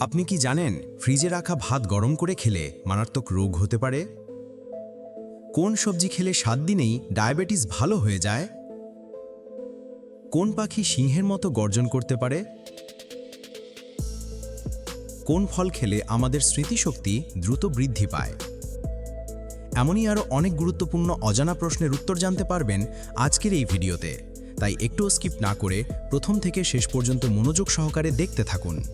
আপনি কি জানেন, ফ্রিজে রাখা ভাত গরম করে খেলে মারাত্মক রোগ হতে পারে? কোন সবজি খেলে সাত দিনেই ডায়াবেটিস ভালো হয়ে যায়? কোন পাখি সিংহের মতো গর্জন করতে পারে? কোন ফল খেলে আমাদের স্মৃতিশক্তি দ্রুত বৃদ্ধি পায়? এমনই আরও অনেক গুরুত্বপূর্ণ অজানা প্রশ্নের উত্তর জানতে পারবেন আজকের এই ভিডিওতে। তাই একটুও স্কিপ না করে প্রথম থেকে শেষ পর্যন্ত মনোযোগ সহকারে দেখতে থাকুন।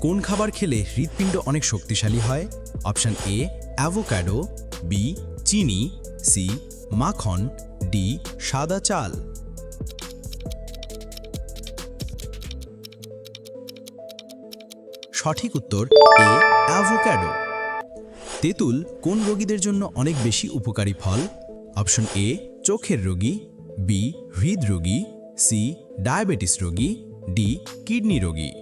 কোন খাবার খেলে হৃৎপিণ্ড অনেক শক্তিশালী হয়? অপশান এ অ্যাভোক্যাডো বি চিনি সি মাখন ডি সাদা চাল। সঠিক উত্তর এ অ্যাভোক্যাডো তেঁতুল কোন রোগীদের জন্য অনেক বেশি উপকারী ফল? অপশন এ চোখের রোগী। বি হৃদরোগী। সি ডায়াবেটিস রোগী। ডি কিডনি রোগী।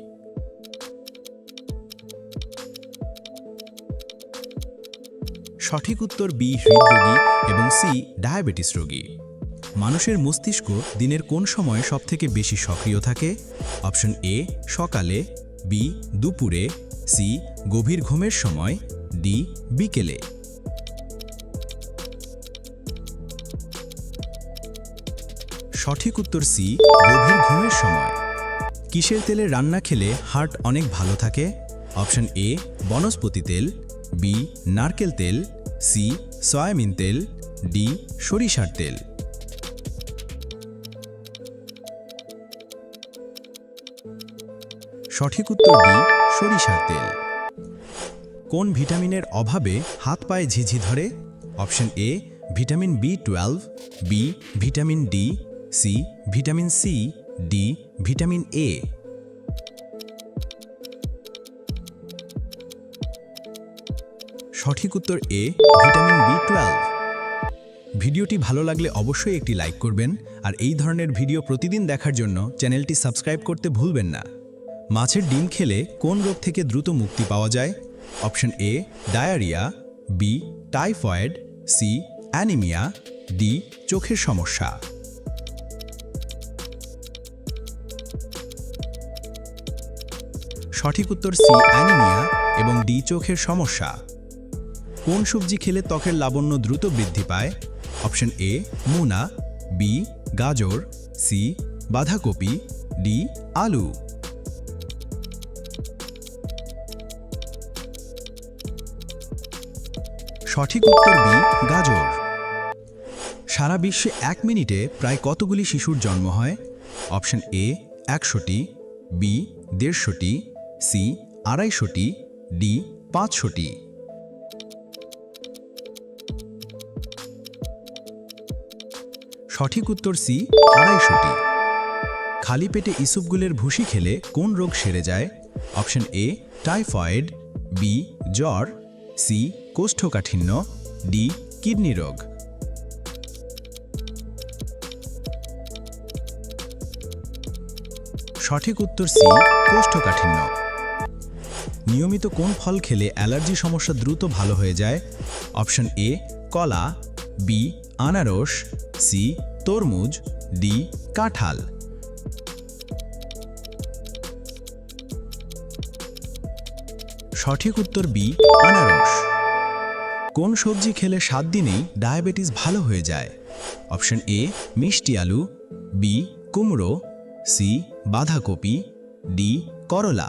সঠিক উত্তর বি হৃদরোগী এবং সি ডায়াবেটিস রোগী। মানুষের মস্তিষ্ক দিনের কোন সময়ে সবথেকে বেশি সক্রিয় থাকে? অপশন এ, সকালে, বি, দুপুরে, সি, গভীর ঘুমের সময়, ডি, বিকেলে। সঠিক উত্তর সি, গভীর ঘুমের সময়। কিসের তেলে রান্না খেলে হার্ট অনেক ভালো থাকে? অপশন এ, বনস্পতি তেল, বি, নারকেল তেল সি, সয়াবিন তেল, ডি, সরিষার তেল। সঠিক উত্তর ডি, সরিষার তেল। কোন ভিটামিনের অভাবে হাত পায়ে ঝিঝি ধরে? Option A, vitamin B twelve, B vitamin D, C vitamin C, D vitamin A. সঠিক উত্তর এ, ভিটামিন বি টুয়েলভ ভিডিওটি ভালো লাগলে অবশ্যই একটি লাইক করবেন, আর এই ধরনের ভিডিও প্রতিদিন দেখার জন্য চ্যানেলটি সাবস্ক্রাইব করতে ভুলবেন না। মাছের ডিম খেলে কোন রোগ থেকে দ্রুত মুক্তি পাওয়া যায়? Option A, diarrhoea, B, typhoid, C, anaemia, D, চোখের সমস্যা। সঠিক উত্তর সি, অ্যানিমিয়া এবং ডি, চোখের সমস্যা। কোন সবজি খেলে ত্বকের লাবণ্য দ্রুত বৃদ্ধি পায়? অপশন এ, মুনা, বি, গাজর, সি, বাঁধাকপি, ডি, আলু। সঠিক উত্তর বি, গাজর। সারা বিশ্বে এক মিনিটে প্রায় কতগুলি শিশুর জন্ম হয়? অপশন এ, একশোটি, বি, দেড়শোটি, সি, আড়াইশোটি, ডি, পাঁচশোটি। সঠিক উত্তর সি, আড়াইশোটি। খালি পেটে ইসুপগুলের ভুসি খেলে কোন রোগ সেরে যায়? অপশন এ, টাইফয়েড, বি, জ্বর, সি, কোষ্ঠকাঠিন্য, ডি, কিডনি রোগ। সঠিক উত্তর সি, কোষ্ঠকাঠিন্য। নিয়মিত কোন ফল খেলে অ্যালার্জি সমস্যা দ্রুত ভালো হয়ে যায়? অপশন এ, কলা বি আনারস সি তরমুজ ডি কাঁঠাল। সঠিক উত্তর বি আনারস। কোন সবজি খেলে সাত দিনেই ডায়াবেটিস ভালো হয়ে যায়? অপশন এ মিষ্টি আলু বি কুমড়ো সি বাঁধাকপি ডি করলা।